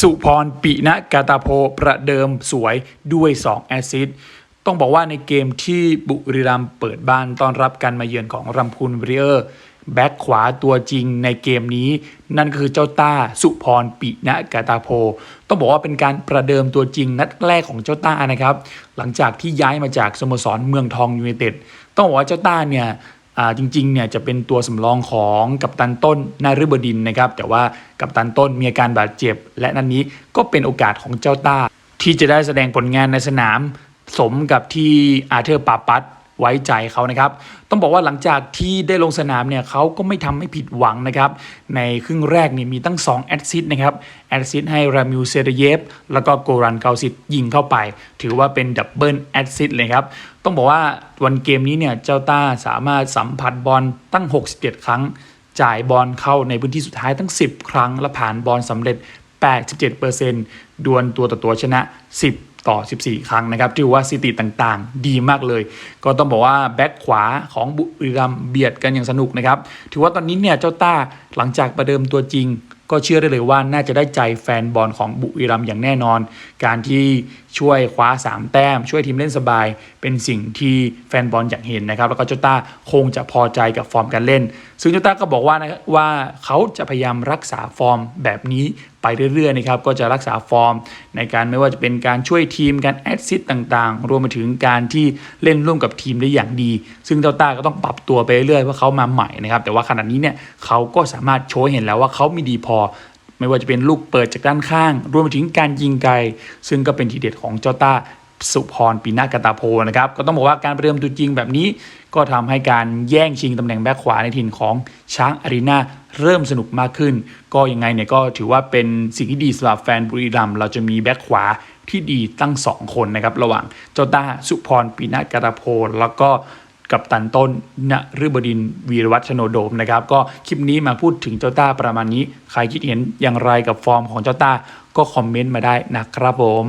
สุพรปินะกาตาโพประเดิมสวยด้วย 2 แอซิสต้องบอกว่าในเกมที่บุรีรัมย์เปิดบ้านต้อนรับการมาเยือนของรำพูนวอริเออร์แบ็คขวาตัวจริงในเกมนี้ นั่นคือเจ้าต้าสุพรปินะกาตาโพ ต้องบอกว่าเป็นการประเดิมตัวจริงนัดแรกของเจ้าต้านะครับ หลังจากที่ย้ายมาจากสโมสรเมืองทองยูไนเต็ดต้องบอกว่าเจ้าต้าเนี่ย จริงๆเนี่ยจะเป็นตัวสำรองของกัปตันต้นนาฤบดินนะครับ แต่ว่ากัปตันต้นมีอาการบาดเจ็บ และนั้นนี้ก็เป็นโอกาสของเจ้าต้า ที่จะได้แสดงผลงานในสนาม สมกับที่อาเธอร์ปาปัต ไว้ใจเขานะครับ ต้องบอกว่าหลังจากที่ได้ลงสนามเนี่ยเขาก็ไม่ทำให้ผิดหวังนะครับ ในครึ่งแรกนี่มีตั้ง 2 แอดซิสนะครับ แอดซิสให้รามิวเซเดเยฟแล้วก็โกรันเกาซิตยิงเข้าไป ถือว่าเป็นดับเบิลแอดซิสเลยครับ ต้องบอกว่าวันเกมนี้เนี่ยเจ้าต้าสามารถสัมผัสบอลตั้ง 67 ครั้ง จ่ายบอลเข้าในพื้นที่สุดท้ายทั้ง 10 ครั้ง และผ่านบอลสำเร็จ 87%ดวลตัวต่อตัวชนะ 10 ต่อ 14 ครั้งนะครับถือว่าสถิติต่างๆ ดีมากเลย ก็ต้องบอกว่าแบ็คขวาของบุรีรัมเบียดกันอย่างสนุกนะครับ ถือว่าตอนนี้เนี่ยเจ้าต้าหลังจากประเดิมตัวจริง ก็เชื่อได้เลยว่าน่าจะได้ใจแฟนบอลของบุรีรัมย์อย่างแน่นอน การที่ช่วยคว้า 3 แต้ม ช่วยทีมเล่นสบาย เป็นสิ่งที่แฟนบอลอยากเห็นนะครับ แล้วก็เจ้าต้าคงจะพอใจกับฟอร์มการเล่น ซึ่งเจ้าต้าก็บอกว่านะว่าเขาจะพยายามรักษาฟอร์มแบบนี้ไปเรื่อยๆนะครับก็จะรักษาฟอร์ม ในการไม่ว่าจะเป็นการช่วยทีมการแอดซิสต่างๆ รวมไปถึงการที่เล่นร่วมกับทีมได้อย่างดี ซึ่งเจ้าต้าก็ต้องปรับตัวไปเรื่อยๆเพราะเขามาใหม่นะครับแต่ว่าขณะนี้เนี่ยเขาก็สามารถโชว์เห็นแล้วว่าเขามีดีพอไม่ว่าจะเป็นลูกเปิดจากด้านข้าง รวมไปถึงการยิงไกล ซึ่งก็เป็นทีเด็ดของเจ้าต้าสุพรปีนากาตาโพนะครับ ก็ต้องบอกว่าการประเดิมตัวจริงแบบนี้ ก็ทำให้การแย่งชิงตำแหน่งแบ็คขวาในถิ่นของช้างอารีนาเริ่มสนุกมากขึ้น ก็ยังไงเนี่ยก็ถือว่าเป็นสิ่งที่ดีสำหรับแฟนบุรีรัมเราจะมีแบ็คขวาที่ดีตั้ง 2 คนนะครับ ระหว่างเจ้าต้าสุพรปีนากาตาโพแล้วก็ กับตันต้นนฤบดินวีรวัชโนโดมนะครับ ก็คลิปนี้มาพูดถึงเจ้าต้าประมาณนี้ ใครคิดเห็นอย่างไรกับฟอร์มของเจ้าต้าก็คอมเมนต์มาได้นะครับผม